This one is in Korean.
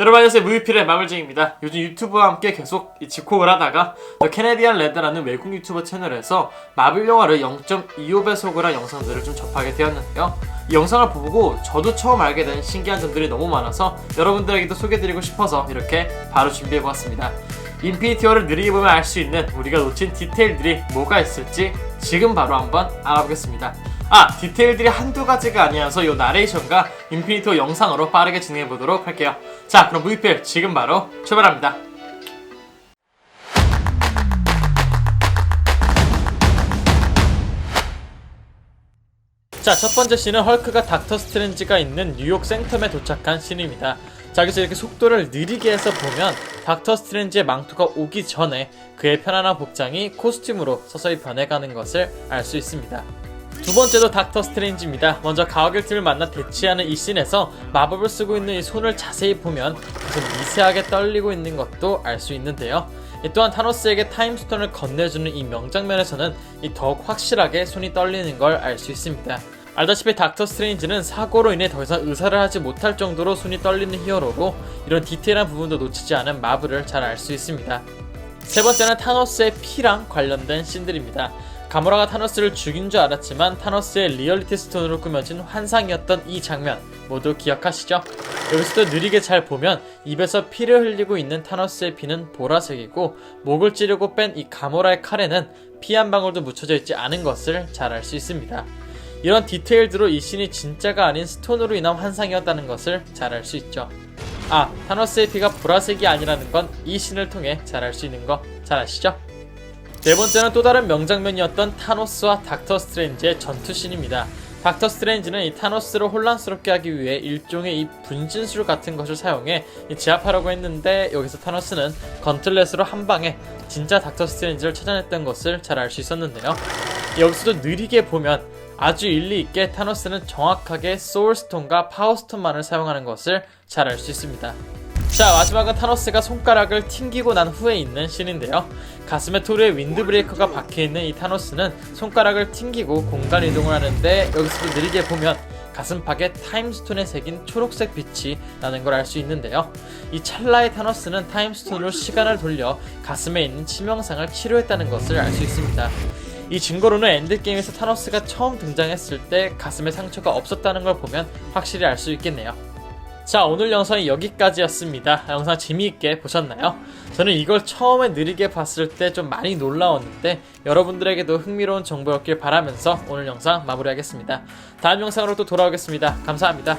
여러분 안녕하세요. 무비필의 마블쟁입니다. 요즘 유튜브와 함께 계속 이 집콕을 하다가 더 캐네디안 레드라는 외국 유튜버 채널에서 마블 영화를 0.25배속으로 한 영상들을 좀 접하게 되었는데요. 이 영상을 보고 저도 처음 알게 된 신기한 점들이 너무 많아서 여러분들에게도 소개드리고 싶어서 이렇게 바로 준비해보았습니다. 인피니티 워를 느리게 보면 알 수 있는 우리가 놓친 디테일들이 뭐가 있을지 지금 바로 한번 알아보겠습니다 아 디테일들이 한두 가지가 아니어서 이 나레이션과 인피니티 워 영상으로 빠르게 진행해 보도록 할게요 자 그럼 무이필 지금 바로 출발합니다 자, 첫 번째 씬은 헐크가 닥터 스트레인지가 있는 뉴욕 생텀에 도착한 씬입니다. 자, 여기서 이렇게 속도를 느리게 해서 보면 닥터 스트레인지의 망토가 오기 전에 그의 편안한 복장이 코스튬으로 서서히 변해가는 것을 알 수 있습니다. 두 번째도 닥터 스트레인지입니다. 먼저 가오갤 팀을 만나 대치하는 이 씬에서 마법을 쓰고 있는 이 손을 자세히 보면 계속 미세하게 떨리고 있는 것도 알 수 있는데요. 이 또한 타노스에게 타임스톤을 건네주는 이 명장면에서는 이 더욱 확실하게 손이 떨리는 걸 알 수 있습니다. 알다시피 닥터 스트레인지는 사고로 인해 더 이상 의사를 하지 못할 정도로 손이 떨리는 히어로로 이런 디테일한 부분도 놓치지 않은 마블을 잘 알 수 있습니다. 세 번째는 타노스의 피랑 관련된 씬들입니다. 가모라가 타노스를 죽인 줄 알았지만 타노스의 리얼리티 스톤으로 꾸며진 환상이었던 이 장면 모두 기억하시죠? 여기서도 느리게 잘 보면 입에서 피를 흘리고 있는 타노스의 피는 보라색이고 목을 찌르고 뺀 이 가모라의 칼에는 피 한 방울도 묻혀져 있지 않은 것을 잘 알 수 있습니다. 이런 디테일들로 이 씬이 진짜가 아닌 스톤으로 인한 환상이었다는 것을 잘 알 수 있죠. 아, 타노스의 피가 보라색이 아니라는 건이 씬을 통해 잘 알 수 있는 거 잘 아시죠? 네 번째는 또 다른 명장면이었던 타노스와 닥터 스트레인지의 전투 씬입니다. 닥터 스트레인지는 이 타노스를 혼란스럽게 하기 위해 일종의 이 분진술 같은 것을 사용해 이 제압하려고 했는데 여기서 타노스는 건틀렛으로 한 방에 진짜 닥터 스트레인지를 찾아냈던 것을 잘 알 수 있었는데요. 여기서도 느리게 보면 아주 일리 있게 타노스는 정확하게 소울스톤과 파워스톤만을 사용하는 것을 잘 알 수 있습니다. 자 마지막은 타노스가 손가락을 튕기고 난 후에 있는 씬인데요. 가슴에 토르의 윈드브레이커가 박혀있는 이 타노스는 손가락을 튕기고 공간 이동을 하는데 여기서도 느리게 보면 가슴팍에 타임스톤에 새긴 초록색 빛이 나는 걸 알 수 있는데요. 이 찰나의 타노스는 타임스톤으로 시간을 돌려 가슴에 있는 치명상을 치료했다는 것을 알 수 있습니다. 이 증거로는 엔드게임에서 타노스가 처음 등장했을 때 가슴에 상처가 없었다는 걸 보면 확실히 알 수 있겠네요 자 오늘 영상이 여기까지였습니다. 영상 재미있게 보셨나요? 저는 이걸 처음에 느리게 봤을 때 좀 많이 놀라웠는데 여러분들에게도 흥미로운 정보였길 바라면서 오늘 영상 마무리하겠습니다. 다음 영상으로 또 돌아오겠습니다. 감사합니다